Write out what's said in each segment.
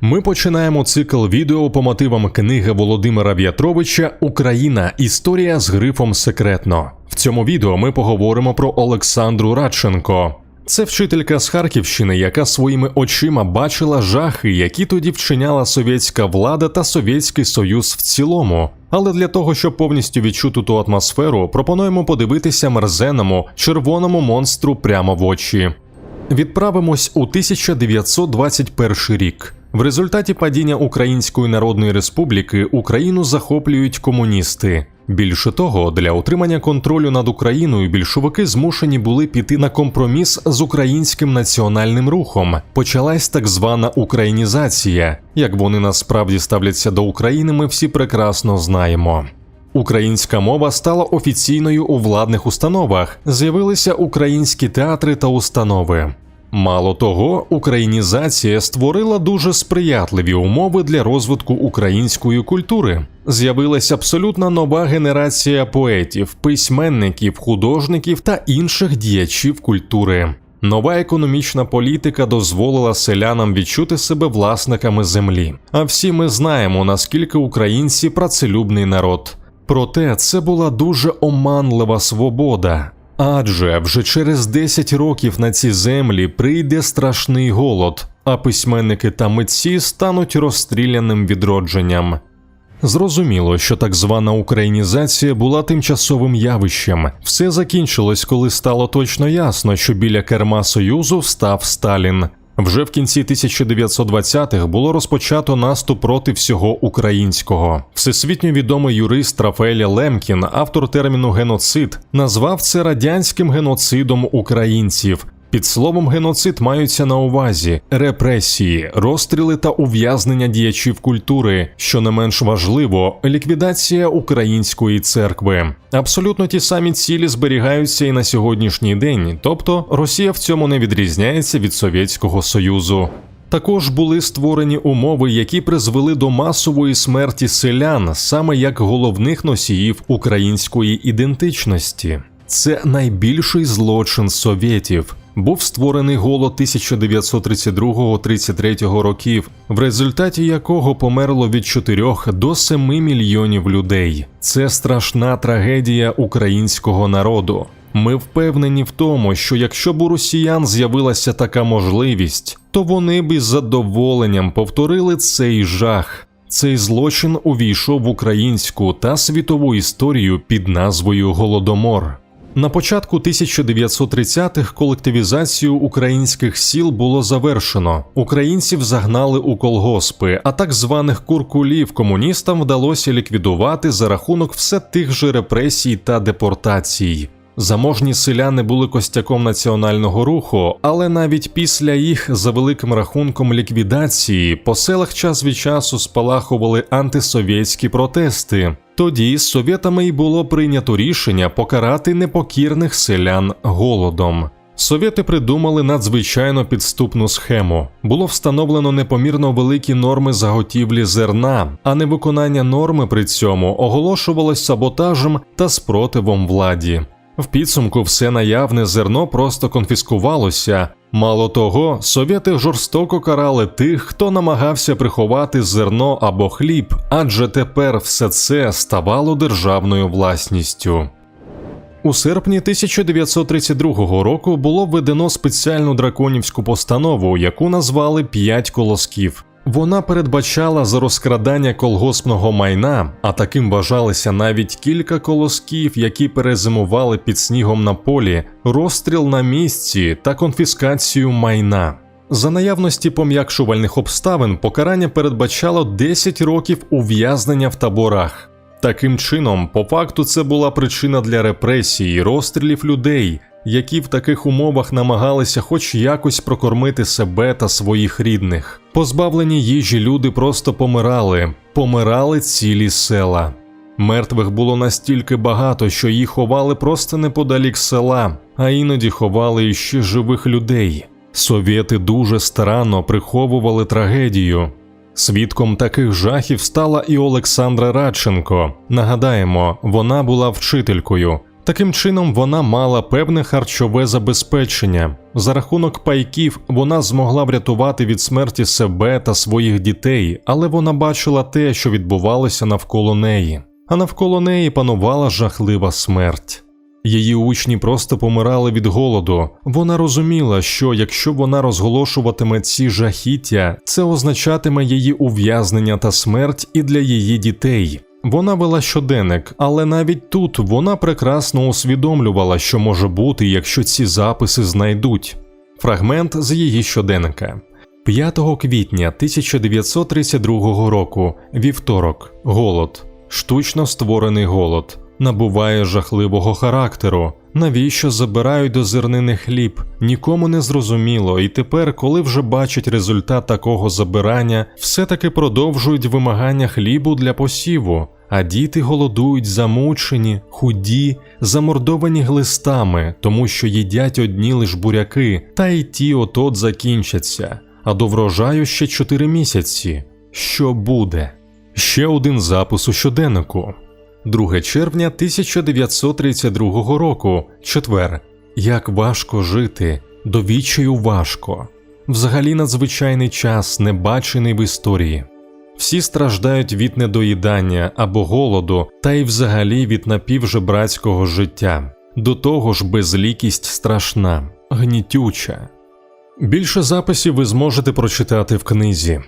Ми починаємо цикл відео по мотивам книги Володимира В'ятровича Україна. Історія з грифом секретно. В цьому відео ми поговоримо про Олександру Радченко. Це вчителька з Харківщини, яка своїми очима бачила жахи, які тоді вчиняла совєтська влада та Совєтський Союз в цілому. Але для того, щоб повністю відчути ту атмосферу, пропонуємо подивитися мерзеному червоному монстру прямо в очі. Відправимось у 1921 рік. В результаті падіння Української Народної Республіки Україну захоплюють комуністи. Більше того, для отримання контролю над Україною більшовики змушені були піти на компроміс з українським національним рухом. Почалась так звана українізація. Як вони насправді ставляться до України, ми всі прекрасно знаємо. Українська мова стала офіційною у владних установах. З'явилися українські театри та установи. Мало того, українізація створила дуже сприятливі умови для розвитку української культури. З'явилася абсолютно нова генерація поетів, письменників, художників та інших діячів культури. Нова економічна політика дозволила селянам відчути себе власниками землі. А всі ми знаємо, наскільки українці працелюбний народ. Проте це була дуже оманлива свобода. Адже вже через 10 років на ці землі прийде страшний голод, а письменники та митці стануть розстріляним відродженням. Зрозуміло, що так звана українізація була тимчасовим явищем. Все закінчилось, коли стало точно ясно, що біля керма Союзу встав Сталін. Вже в кінці 1920-х було розпочато наступ проти всього українського. Всесвітньо відомий юрист Рафаеля Лемкін, автор терміну геноцид, назвав це радянським геноцидом українців. Під словом геноцид маються на увазі репресії, розстріли та ув'язнення діячів культури, що не менш важливо, ліквідація української церкви. Абсолютно ті самі цілі зберігаються і на сьогоднішній день, тобто Росія в цьому не відрізняється від Совєтського Союзу. Також були створені умови, які призвели до масової смерті селян, саме як головних носіїв української ідентичності. Це найбільший злочин совєтів. Був створений голод 1932-33 років, в результаті якого померло від 4 до 7 мільйонів людей. Це страшна трагедія українського народу. Ми впевнені в тому, що якщо б у росіян з'явилася така можливість, то вони б із задоволенням повторили цей жах. Цей злочин увійшов в українську та світову історію під назвою Голодомор. На початку 1930-х колективізацію українських сіл було завершено. Українців загнали у колгоспи, а так званих куркулів комуністам вдалося ліквідувати за рахунок все тих же репресій та депортацій. Заможні селяни були костяком національного руху, але навіть після їх за великим рахунком ліквідації по селах час від часу спалахували антисовєтські протести. Тоді з совєтами й було прийнято рішення покарати непокірних селян голодом. Совєти придумали надзвичайно підступну схему. Було встановлено непомірно великі норми заготівлі зерна, а невиконання норми при цьому оголошувалось саботажем та спротивом владі. В підсумку все наявне зерно просто конфіскувалося. Мало того, совєти жорстоко карали тих, хто намагався приховати зерно або хліб, адже тепер все це ставало державною власністю. У серпні 1932 року було введено спеціальну драконівську постанову, яку назвали П'ять колосків. Вона передбачала за розкрадання колгоспного майна, а таким вважалися навіть кілька колосків, які перезимували під снігом на полі, розстріл на місці та конфіскацію майна. За наявності пом'якшувальних обставин покарання передбачало 10 років ув'язнення в таборах. Таким чином, по факту, це була причина для репресій, розстрілів людей, які в таких умовах намагалися хоч якось прокормити себе та своїх рідних. Позбавлені їжі люди просто помирали, помирали цілі села. Мертвих було настільки багато, що їх ховали просто неподалік села, а іноді ховали іще живих людей. Совєти дуже старанно приховували трагедію. Свідком таких жахів стала і Олександра Радченко. Нагадаємо, вона була вчителькою. Таким чином, вона мала певне харчове забезпечення. За рахунок пайків вона змогла врятувати від смерті себе та своїх дітей, але вона бачила те, що відбувалося навколо неї. А навколо неї панувала жахлива смерть. Її учні просто помирали від голоду. Вона розуміла, що якщо вона розголошуватиме ці жахіття, це означатиме її ув'язнення та смерть і для її дітей. Вона вела щоденник, але навіть тут вона прекрасно усвідомлювала, що може бути, якщо ці записи знайдуть. Фрагмент з її щоденника. 5 квітня 1932 року, вівторок, голод, штучно створений голод, набуває жахливого характеру. Навіщо забирають до зернини хліб? Нікому не зрозуміло, і тепер, коли вже бачать результат такого забирання, все-таки продовжують вимагання хлібу для посіву, а діти голодують замучені, худі, замордовані глистами, тому що їдять одні лиш буряки, та й ті от-от закінчаться. А до врожаю ще 4 місяці. Що буде? Ще один запис у щоденнику. 2 червня 1932 року, четвер. Як важко жити, до відчаю важко. Взагалі надзвичайний час, не бачений в історії. Всі страждають від недоїдання або голоду, та й взагалі від напівжебрацького життя. До того ж, безлікість страшна, гнітюча. Більше записів ви зможете прочитати в книзі.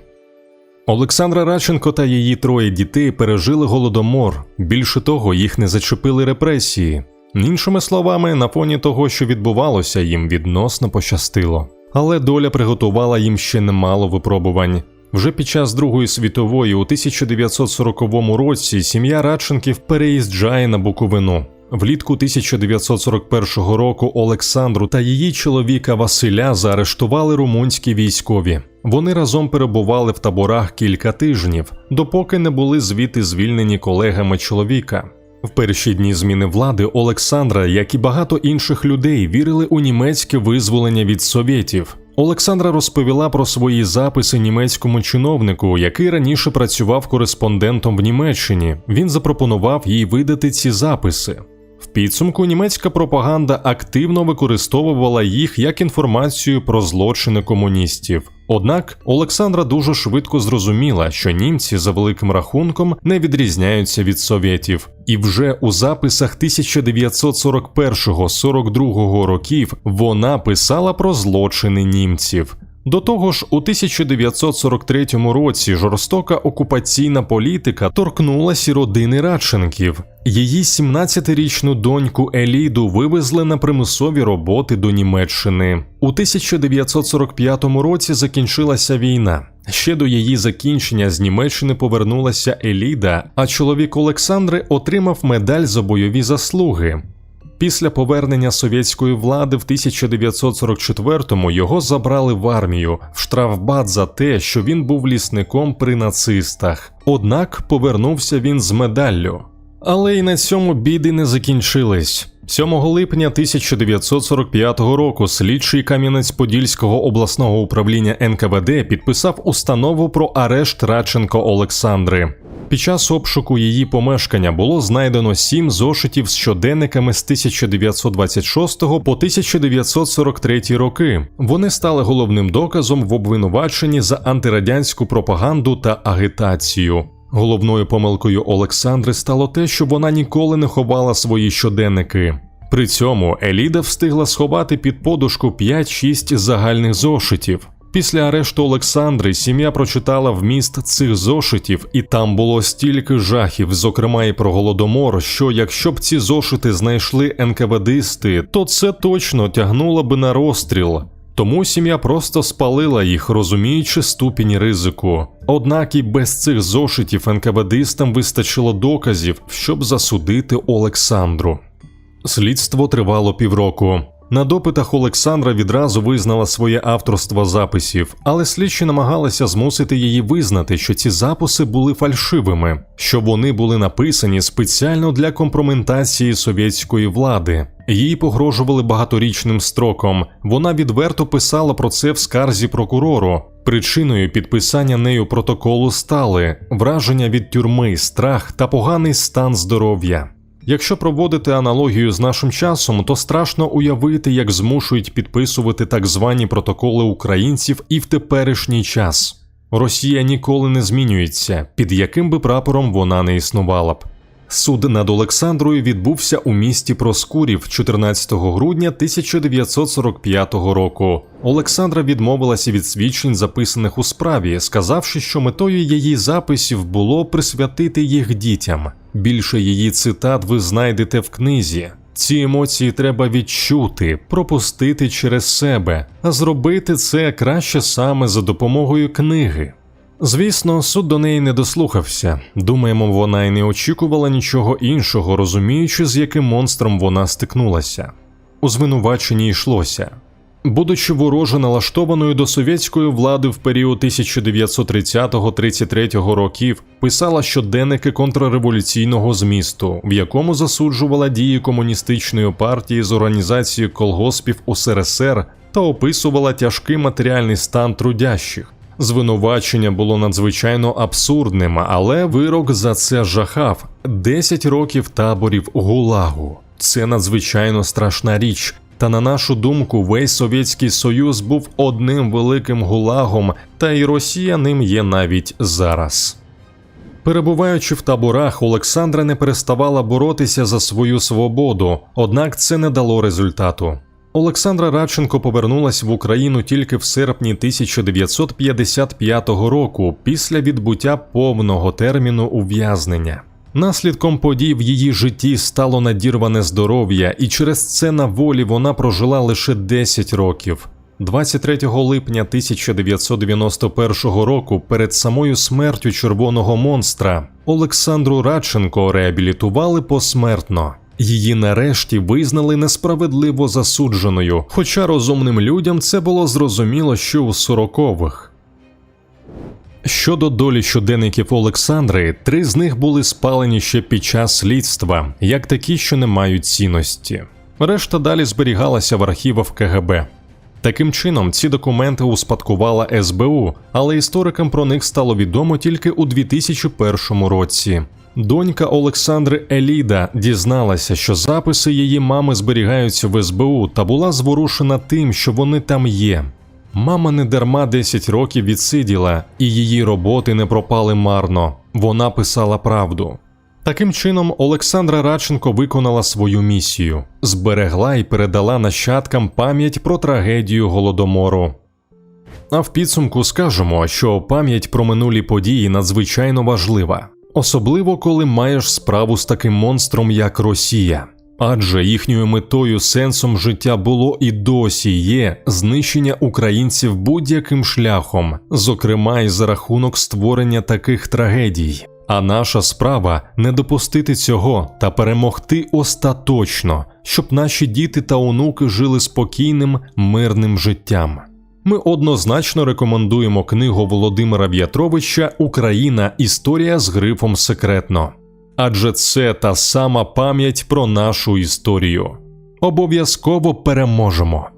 Олександра Радченко та її троє дітей пережили голодомор. Більше того, їх не зачепили репресії. Іншими словами, на фоні того, що відбувалося, їм відносно пощастило. Але доля приготувала їм ще немало випробувань. Вже під час Другої світової, у 1940 році, сім'я Радченків переїжджає на Буковину. Влітку 1941 року Олександру та її чоловіка Василя заарештували румунські військові. Вони разом перебували в таборах кілька тижнів, допоки не були звідти звільнені колегами чоловіка. В перші дні зміни влади Олександра, як і багато інших людей, вірили у німецьке визволення від совєтів. Олександра розповіла про свої записи німецькому чиновнику, який раніше працював кореспондентом в Німеччині. Він запропонував їй видати ці записи. В підсумку німецька пропаганда активно використовувала їх як інформацію про злочини комуністів. Однак Олександра дуже швидко зрозуміла, що німці за великим рахунком не відрізняються від совєтів, і вже у записах 1941-42 років вона писала про злочини німців. До того ж, у 1943 році жорстока окупаційна політика торкнулася родини Радченків. Її 17-річну доньку Еліду вивезли на примусові роботи до Німеччини. У 1945 році закінчилася війна. Ще до її закінчення з Німеччини повернулася Еліда, а чоловік Олександри отримав медаль за бойові заслуги. Після повернення совєтської влади в 1944-му його забрали в армію в штрафбат за те, що він був лісником при нацистах. Однак повернувся він з медаллю. Але й на цьому біди не закінчились. 7 липня 1945 року слідчий Кам'янець-Подільського обласного управління НКВД підписав установу про арешт Радченко Олександри. Під час обшуку її помешкання було знайдено сім зошитів з щоденниками з 1926 по 1943 роки. Вони стали головним доказом в обвинуваченні за антирадянську пропаганду та агітацію. Головною помилкою Олександри стало те, що вона ніколи не ховала свої щоденники. При цьому Еліда встигла сховати під подушку 5-6 загальних зошитів. Після арешту Олександри сім'я прочитала вміст цих зошитів, і там було стільки жахів, зокрема і про голодомор, що якщо б ці зошити знайшли НКВДисти, то це точно тягнуло би на розстріл. Тому сім'я просто спалила їх, розуміючи ступінь ризику. Однак і без цих зошитів НКВДистам вистачило доказів, щоб засудити Олександру. Слідство тривало півроку. На допитах Олександра відразу визнала своє авторство записів, але слідчі намагалися змусити її визнати, що ці записи були фальшивими, що вони були написані спеціально для компроментації совєтської влади. Їй погрожували багаторічним строком. Вона відверто писала про це в скарзі прокурору. Причиною підписання нею протоколу стали враження від тюрми, страх та поганий стан здоров'я. Якщо проводити аналогію з нашим часом, то страшно уявити, як змушують підписувати так звані протоколи українців і в теперішній час. Росія ніколи не змінюється, під яким би прапором вона не існувала б. Суд над Олександрою відбувся у місті Проскурів 14 грудня 1945 року. Олександра відмовилася від свідчень, записаних у справі, сказавши, що метою її записів було присвятити їх дітям. Більше її цитат ви знайдете в книзі. Ці емоції треба відчути, пропустити через себе, а зробити це краще саме за допомогою книги. Звісно, суд до неї не дослухався. Думаємо, вона й не очікувала нічого іншого, розуміючи, з яким монстром вона стикнулася. У звинуваченні йшлося. Будучи вороже налаштованою до совєтської влади в період 1930-33 років, писала щоденники контрреволюційного змісту, в якому засуджувала дії комуністичної партії з організацією колгоспів УСРСР та описувала тяжкий матеріальний стан трудящих. Звинувачення було надзвичайно абсурдним, але вирок за це жахав 10 років таборів гулагу. Це надзвичайно страшна річ. Та на нашу думку, весь Совєтський Союз був одним великим гулагом, та і Росія ним є навіть зараз. Перебуваючи в таборах, Олександра не переставала боротися за свою свободу, однак це не дало результату. Олександра Радченко повернулась в Україну тільки в серпні 1955 року після відбуття повного терміну ув'язнення. Наслідком подій в її житті стало надірване здоров'я, і через це на волі вона прожила лише 10 років. 23 липня 1991 року, перед самою смертю червоного монстра, Олександру Радченко реабілітували посмертно. Її нарешті визнали несправедливо засудженою, хоча розумним людям це було зрозуміло, що у сорокових. Щодо долі щоденників Олександри, три з них були спалені ще під час слідства, як такі, що не мають цінності. Решта далі зберігалася в архівах КГБ. Таким чином, ці документи успадкувала СБУ, але історикам про них стало відомо тільки у 2001 році. Донька Олександри Еліда дізналася, що записи її мами зберігаються в СБУ та була зворушена тим, що вони там є. Мама не дарма 10 років відсиділа, і її роботи не пропали марно. Вона писала правду. Таким чином, Олександра Радченко виконала свою місію, зберегла і передала нащадкам пам'ять про трагедію голодомору. А в підсумку скажемо, що пам'ять про минулі події надзвичайно важлива, особливо коли маєш справу з таким монстром, як Росія. Адже їхньою метою сенсом життя було і досі є знищення українців будь-яким шляхом, зокрема і за рахунок створення таких трагедій. А наша справа не допустити цього та перемогти остаточно, щоб наші діти та онуки жили спокійним, мирним життям. Ми однозначно рекомендуємо книгу Володимира В'ятровича Україна Історія з грифом секретно. Адже це та сама пам'ять про нашу історію. Обов'язково переможемо.